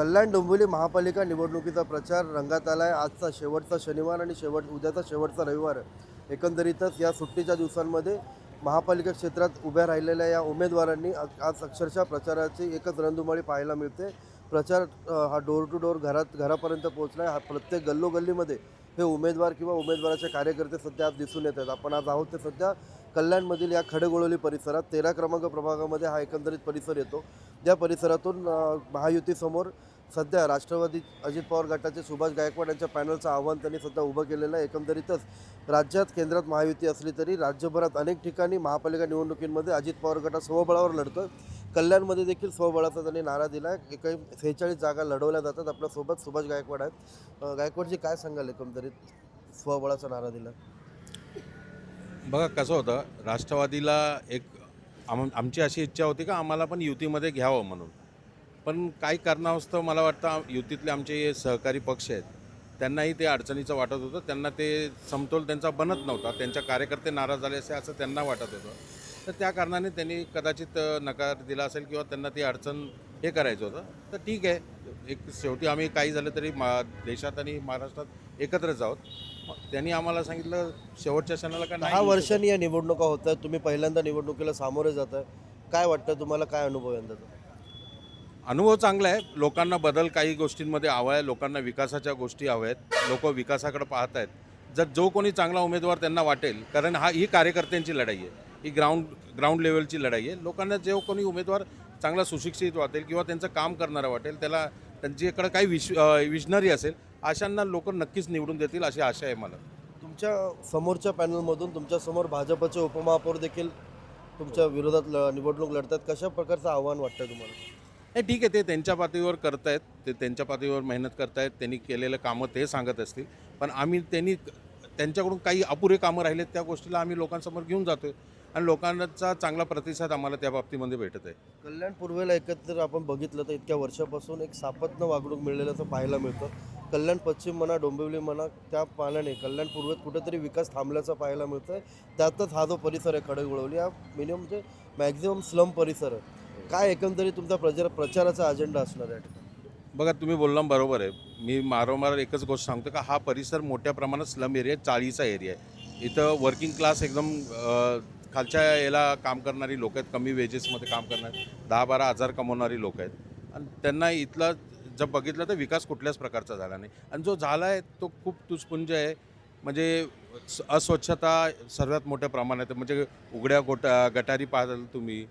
कल्याण डोंबिवली महापालिका निवडणुकीचा प्रचार रंगात आला आहे आजचा शेवटचा शनिवार आणि शेवट उद्याचा शेवटचा रविवार. आहे. एकंदरीतच या सुट्टीच्या दिवसांमध्ये महापालिका क्षेत्रात उभ्या राहिलेल्या या उमेदवारांनी आज अक्षरशः प्रचाराची एकच रणधुमाळी पाहायला मिळते. प्रचार हा डोर टू डोर घरात घरापर्यंत पोहोचला आहे हा प्रत्येक गल्लोगल्लीमध्ये हे उमेदवार किंवा उमेदवाराचे कार्यकर्ते सध्या आज दिसून येत आहेत. आपण आज आहोत ते सध्या कल्याणमधील या खडगोळोली परिसरात. तेरा क्रमांक प्रभागामध्ये हा एकंदरीत परिसर येतो. ज्या परिसरातून महायुतीसमोर सध्या राष्ट्रवादी अजित पवार गटाचे सुभाष गायकवाड यांच्या पॅनलचं आव्हान त्यांनी सध्या उभं केलेलं आहे. एकंदरीतच राज्यात केंद्रात महायुती असली तरी राज्यभरात अनेक ठिकाणी महापालिका निवडणुकींमध्ये अजित पवार गटा स्वबळावर लढतं कल्याणमध्ये देखील स्वबळाचा त्यांनी नारा दिला आहे काही सेहेचाळीस जागा लढवल्या जातात. आपल्यासोबत सुभाष गायकवाड आहेत. गायकवाडजी काय सांगाल एकंदरीत स्वबळाचा नारा दिला? बघा कसं होतं राष्ट्रवादीला एक आम आमची अशी इच्छा होती का आम्हाला पण युतीमध्ये घ्यावं म्हणून. पण काही कारणास्तव मला वाटतं युतीतले आमचे सहकारी पक्ष आहेत त्यांनाही ते अडचणीचं वाटत होतं. त्यांना ते समतोल त्यांचा बनत नव्हता. त्यांच्या कार्यकर्ते नाराज झाले असे असं त्यांना वाटत होतं. तर त्या कारणाने त्यांनी कदाचित नकार दिला असेल किंवा त्यांना ती अडचण हे करायचं होतं. तर ठीक आहे. एक शेवटी आम्ही काही झालं तरी मा देशात आणि महाराष्ट्रात एकत्रच आहोत. त्यांनी आम्हाला सांगितलं शेवटच्या क्षणाला का दहा वर्षांनी या निवडणुका होत आहेत तुम्ही पहिल्यांदा निवडणुकीला सामोरे जात. आहे काय वाटतं तुम्हाला? काय अनुभव यंदाचा अनुभव चांगला आहे. लोकांना बदल काही गोष्टींमध्ये हवा आहे. लोकांना विकासाच्या गोष्टी हव्या आहेत. लोक विकासाकडे पाहत आहेत. जर जो कोणी चांगला उमेदवार त्यांना वाटेल कारण हा ही कार्यकर्त्यांची लढाई आहे. ही ग्राउंड ग्राउंड लेवलची लढाई आहे. लोकांना जो कोणी उमेदवार चांगला सुशिक्षित वाटेल किंवा त्यांचं काम करणारा वाटेल त्याला त्यांच्याकडे काही विश विजनरी असेल अशांना लोक नक्कीच निवडून देतील अशी आशा आहे मला. तुमच्या समोरच्या पॅनलमधून तुमच्यासमोर भाजपचे उपमहापौर देखील तुमच्या विरोधात ल- निवडणूक लढतात. कशा प्रकारचं आव्हान वाटतं तुम्हाला? नाही ठीक आहे ते त्यांच्या पातळीवर करतायत ते त्यांच्या पातळीवर मेहनत करतायत त्यांनी केलेलं कामं ते सांगत असतील. पण आम्ही त्यांनी त्यांच्याकडून काही अपुरे कामं राहिलेत त्या गोष्टीला आम्ही लोकांसमोर घेऊन जातोय. आणि लोकांचा चांगला प्रतिसाद आम्हाला त्या बाबतीमध्ये भेटत आहे. कल्याण पूर्वेला एकत्र आपण बघितलं तर इतक्या वर्षापासून एक सापत्न वागणूक मिळलेलं असं पाहायला मिळतं. कल्याण पश्चिम म्हणा डोंबिवली म्हणा त्या पाण्याने कल्याण पूर्वेत कुठेतरी विकास थांबल्याचं पाहायला मिळतं आहे त्यातच हा जो परिसर आहे खडगवळवली हा मिनिमम म्हणजे मॅक्झिमम स्लम परिसर आहे. काय एकंदरीत तुमचा प्रचार प्रचाराचा अजेंडा असणार आहे या ठिकाणी? बघा तुम्ही बोलला बरोबर आहे. मी मारोमार एकच गोष्ट सांगतो का हा परिसर मोठ्या प्रमाणात स्लम एरिया आहे चाळीचा एरिया आहे. इथं वर्किंग क्लास एकदम खालच्या याला काम करणारी लोक आहेत कमी वेजेसमध्ये काम करणारी दहा बारा हजार कमवणारी लोक आहेत. आणि त्यांना इथला जर बघितलं तर विकास कुठल्याच प्रकारचा झाला नाही. आणि जो झाला आहे तो खूप तुसपुंज आहे. म्हणजे अस्वच्छता सर्वात मोठ्या प्रमाणात आहे. म्हणजे उघड्या गोटा गटारी पाहाल तुम्ही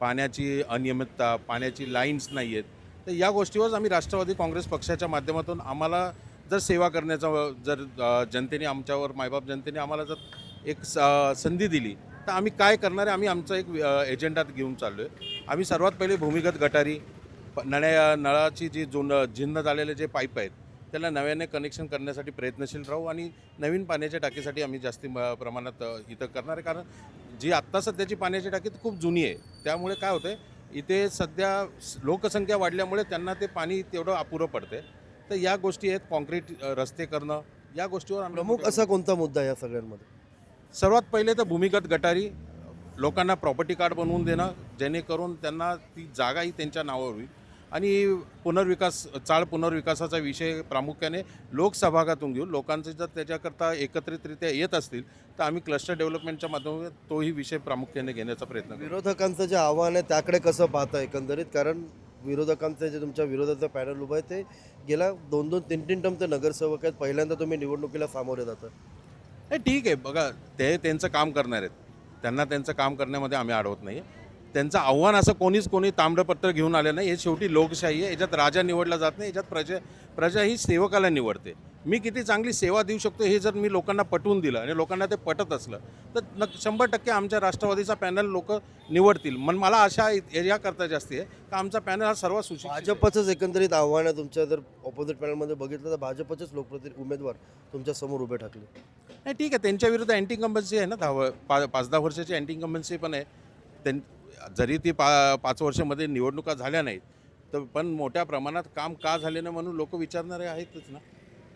पाण्याची अनियमितता पाण्याची लाईन्स नाही आहेत तर या गोष्टीवरच आम्ही राष्ट्रवादी काँग्रेस पक्षाच्या माध्यमातून आम्हाला जर सेवा करण्याचा जर जनतेने आमच्यावर मायबाप जनतेने आम्हाला जर एक स- संधी दिली तर आम्ही काय करणार आहे आम्ही आमचा एक एजेंडा घेऊन चाललो आहे आम्ही सर्वात पहिले भूमिगत गटारी प- नळ्या नळाची जी जुन जिन्न झालेले जे पाईप आहेत त्याला नव्याने कनेक्शन करण्यासाठी प्रयत्नशील राहू आणि नवीन पाण्याच्या टाकीसाठी आम्ही जास्ती म- प्रमाणात इथं करणार आहे. कारण जी आत्ता सध्याची पाण्याची टाकी खूप जुनी आहे. त्यामुळे काय होतं इथे सध्या लोकसंख्या वाढल्यामुळे त्यांना ते पाणी तेवढं अपुरं पडते तर या गोष्टी आहेत कॉन्क्रीट रस्ते करणं या गोष्टीवर प्रमुख असा कोणता मुद्दा आहे या सगळ्यांमध्ये? सर्वात पहिले तर भूमिगत गटारी लोकांना प्रॉपर्टी कार्ड बनवून देणं जेणेकरून त्यांना ती जागा ही त्यांच्या नावावर होईल. आणि पुनर्विकास चाळ पुनर्विकासाचा विषय प्रामुख्याने लोकसभागातून घेऊन लोकांचे जर त्याच्याकरता एकत्रितरित्या येत असतील तर आम्ही क्लस्टर डेव्हलपमेंटच्या माध्यमातून तोही विषय प्रामुख्याने घेण्याचा प्रयत्न विरोधकांचं जे आव्हान आहे त्याकडे कसं पाहता एकंदरीत? कारण विरोधकांचं जे तुमच्या विरोधाचं पॅनल उभं आहे ते गेल्या दोन दोन तीन तीन टर्म ते नगरसेवक आहेत. पहिल्यांदा तुम्ही निवडणुकीला सामोरे जातात नाही ठीक आहे. बघा ते त्यांचं काम करणार आहेत. त्यांना त्यांचं काम करण्यामध्ये आम्ही अडवत नाही त्यांचं आव्हान असं कोणीच कोणी ताम्रपत्र घेऊन आलं नाही. हे शेवटी लोकशाही आहे. याच्यात राजा निवडला जात नाही. याच्यात प्रजा प्रजा ही सेवकाला निवडते. मी किती चांगली सेवा देऊ शकतो हे जर मी लोकांना पटवून दिलं आणि लोकांना ते पटत असलं तर न शंभर टक्के आमच्या राष्ट्रवादीचा पॅनल लोक निवडतील. मन मला आशा याकरता जास्ती आहे का आमचा पॅनल हा सर्व सुशिक्षित आहे. भाजपचंच एकंदरीत आव्हान आहे. तुमच्या जर ऑपोजिट पॅनलमध्ये बघितलं तर भाजपचेच लोकप्रति उमेदवार तुमच्यासमोर उभे ठाकले. नाही ठीक आहे. त्यांच्या विरुद्ध अँटी इन्कम्बन्सी आहे ना? दहा पा पाच दहा वर्षाची अँटी इन्कम्बन्सी पण आहे. त्यां जरी ती पा पाच वर्षामध्ये निवडणुका झाल्या नाहीत तर पण मोठ्या प्रमाणात काम का झाले ना म्हणून लोक विचारणारे आहेतच ना.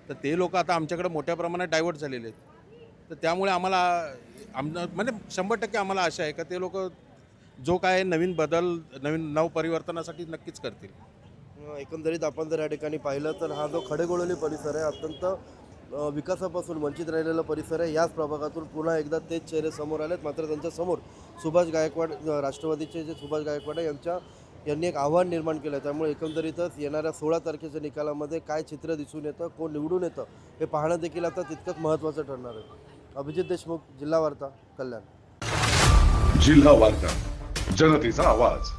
तर ते लोक आता आमच्याकडे मोठ्या प्रमाणात डायव्हर्ट झालेले आहेत. तर त्यामुळे आम्हाला आम म्हणजे शंभर टक्के आम्हाला आशा आहे का ते लोक जो काय नवीन बदल नवीन नवपरिवर्तनासाठी नक्कीच करतील. एकंदरीत आपण जर या ठिकाणी पाहिलं तर हा जो खडेगोळोली परिसर आहे अत्यंत विकासापासून वंचित राहिलेला परिसर आहे. याच प्रभागातून पुन्हा एकदा तेच चेहरे समोर आलेत. मात्र त्यांच्यासमोर सुभाष गायकवाड राष्ट्रवादीचे जे सुभाष गायकवाड आहे यांच्या यांनी एक आव्हान निर्माण केलं आहे त्यामुळे एकंदरीतच येणाऱ्या सोळा तारखेच्या निकालामध्ये काय चित्र दिसून येतं कोण निवडून येतं हे पाहणं देखील आता तितकंच महत्त्वाचं ठरणार आहे. अभिजित देशमुख जिल्हा वार्ता कल्याण. जिल्हा वार्ता जनतेचा आवाज.